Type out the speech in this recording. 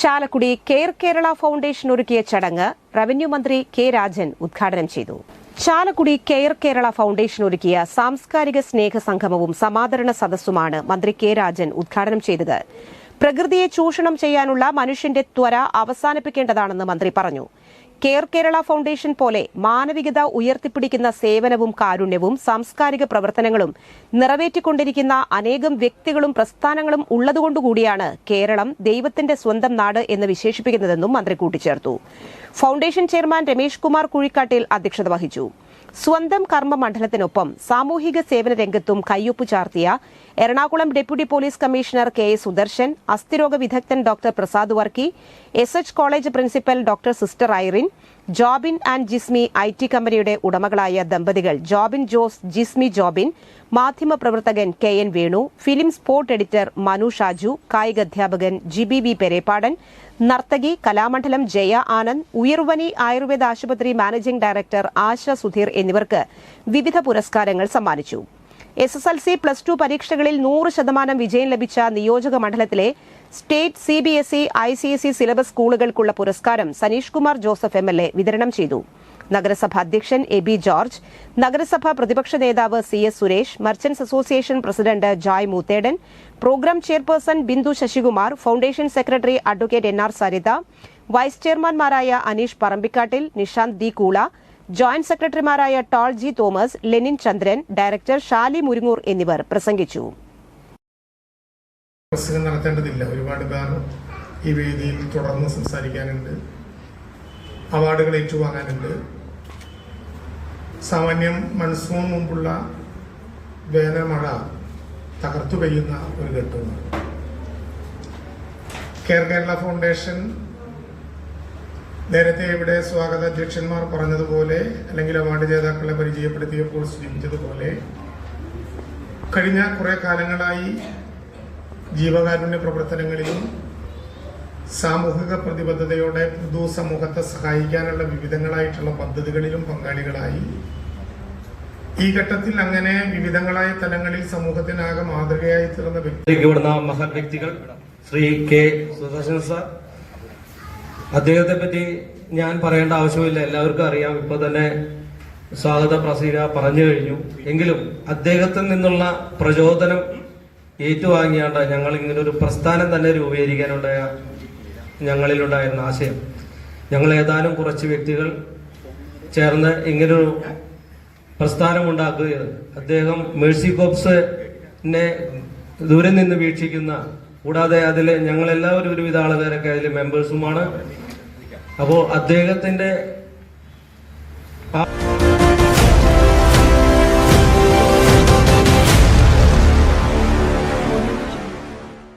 Chalakudy care Kerala foundation ഒരുക്കിയ ചടങ്ങ് revenue മന്ത്രി കെ രാജൻ ഉദ്ഘാടനം ചെയ്തു. ചാലക്കുടി കെയർ കേരള ഫൗണ്ടേഷൻ ഒരുക്കിയ സാംസ്കാരിക സ്നേഹ സംഗമവും സമാദരണ സദസ്സുമാണ് മന്ത്രി കെ രാജൻ ഉദ്ഘാടനം ചെയ്തത്. പ്രകൃതിയെ ചൂഷണം ചെയ്യാനുള്ള മനുഷ്യന്റെ ത്വര അവസാനിപ്പിക്കേണ്ടതാണെന്ന് മന്ത്രി പറഞ്ഞു. കെയർ കേരള ഫൗണ്ടേഷൻ പോലെ മാനവികത ഉയർത്തിപ്പിടിക്കുന്ന സേവനവും കാരുണ്യവും സാംസ്കാരിക പ്രവർത്തനങ്ങളും നിറവേറ്റിക്കൊണ്ടിരിക്കുന്ന അനേകം വ്യക്തികളും പ്രസ്ഥാനങ്ങളും ഉള്ളതുകൊണ്ടുകൂടിയാണ് കേരളം ദൈവത്തിന്റെ സ്വന്തം നാട് എന്ന് വിശേഷിപ്പിക്കുന്നതെന്നും മന്ത്രി കൂട്ടിച്ചേർത്തു. ഫൗണ്ടേഷൻ ചെയർമാൻ രമേശ് കുമാർ കുഴിക്കാട്ടിൽ അധ്യക്ഷത വഹിച്ചു. സ്വന്തം കർമ്മ മണ്ഡലത്തിനൊപ്പം സാമൂഹിക സേവന രംഗത്തും കയ്യൊപ്പ് ചാർത്തിയ Ernakulam deputy police commissioner K A Sudarshan അസ്ഥിരോഗ വിദഗ്ധൻ doctor Prasad Varkey S H college principal doctor sister Irene Jobin and Jismi I T കമ്പനിയുടെ ഉടമകളായ ദമ്പതികൾ ജോബിൻ ജോസ് ജിസ്മി ജോബിൻ മാധ്യമപ്രവർത്തകൻ K N Venu film sport editor Manu Shaju കായിക അധ്യാപകൻ ജിബി വി പെരേപ്പാടൻ നർത്തകി കലാമണ്ഡലം ജയ ആനന്ദ് ഉയർവനി ആയുർവേദ ആശുപത്രി managing director ആശ സുധീർ എന്നിവർക്ക് വിവിധ പുരസ്കാരങ്ങൾ സമ്മാനിച്ചു. S S L C plus two പരീക്ഷകളിൽ നൂറ് ശതമാനം വിജയം ലഭിച്ച നിയോജക മണ്ഡലത്തിലെ state C B S E I C S E syllabus സ്കൂളുകൾക്കുള്ള പുരസ്കാരം Saneesh Kumar Joseph M L A വിതരണം ചെയ്തു. നഗരസഭ അധ്യക്ഷൻ എ ബി ജോർജ് നഗരസഭ പ്രതിപക്ഷ നേതാവ് C S Suresh merchants association president Joy Moothedan program chairperson Bindu Sasikumar foundation secretary advocate N R Saritha vice ചെയർമാൻമാരായ Aneesh Parambikkattil Nishanth ദി കൂള ജോയിന്റ് സെക്രട്ടറിമാരായ ടോൾ G Thomas Lenin Chandran director Shali Murungoor എന്നിവർ പ്രസംഗിച്ചു. പ്രസംഗം നടത്തേണ്ടതില്ല. ഒരുപാട് പേർ ഈ വേദിയിൽ തുടർന്ന് സംസാരിക്കാനുണ്ട്. അവാർഡുകൾ ഏറ്റുവാങ്ങാനുണ്ട്. സാമാന്യം മൺസൂൺ മുമ്പുള്ള വേനൽമഴ തകർത്തു പെയ്യുന്ന ഒരു ഘട്ടമാണ്. കേരള ഫൗണ്ടേഷൻ നേരത്തെ ഇവിടെ സ്വാഗത അധ്യക്ഷന്മാർ പറഞ്ഞതുപോലെ അല്ലെങ്കിൽ അവാർഡ് ജേതാക്കളെ പരിചയപ്പെടുത്തിയപ്പോൾ സൂചിപ്പിച്ചതുപോലെ കഴിഞ്ഞ കുറെ കാലങ്ങളായി ജീവകാരുണ്യ പ്രവർത്തനങ്ങളിലും സാമൂഹിക പ്രതിബദ്ധതയോടെ പൊതു സമൂഹത്തെ സഹായിക്കാനുള്ള വിവിധങ്ങളായിട്ടുള്ള പദ്ധതികളിലും പങ്കാളികളായി. ഈ ഘട്ടത്തിൽ അങ്ങനെ വിവിധങ്ങളായ തലങ്ങളിൽ സമൂഹത്തിനാകെ മാതൃകയായി തീർന്ന വ്യക്തി മഹൽ വ്യക്തികൾ ശ്രീ കെ സുദർശൻ സാർ അദ്ദേഹത്തെ പറ്റി ഞാൻ പറയേണ്ട ആവശ്യമില്ല. എല്ലാവർക്കും അറിയാം. ഇപ്പൊ തന്നെ സ്വാഗത പ്രസീര പറഞ്ഞു കഴിഞ്ഞു. എങ്കിലും അദ്ദേഹത്തിൽ നിന്നുള്ള പ്രചോദനം ഏറ്റുവാങ്ങിയാണ്ട് ഞങ്ങൾ ഇങ്ങനെ ഒരു പ്രസ്ഥാനം തന്നെ രൂപീകരിക്കാനുണ്ടായ ഞങ്ങളിലുണ്ടായിരുന്ന ആശയം. ഞങ്ങൾ ഏതാനും കുറച്ച് വ്യക്തികൾ ചേർന്ന് ഇങ്ങനൊരു പ്രസ്ഥാനം ഉണ്ടാക്കുകയാണ്. അദ്ദേഹം മേഴ്സി കോപ്സിനെ ദൂരെ നിന്ന് വീക്ഷിക്കുന്ന കൂടാതെ അതിൽ ഞങ്ങളെല്ലാവരും ഒരുവിധ ആളുകാരൊക്കെ അതിൽ മെമ്പേഴ്സുമാണ് അപ്പോൾ അദ്ദേഹത്തിന്റെ ആ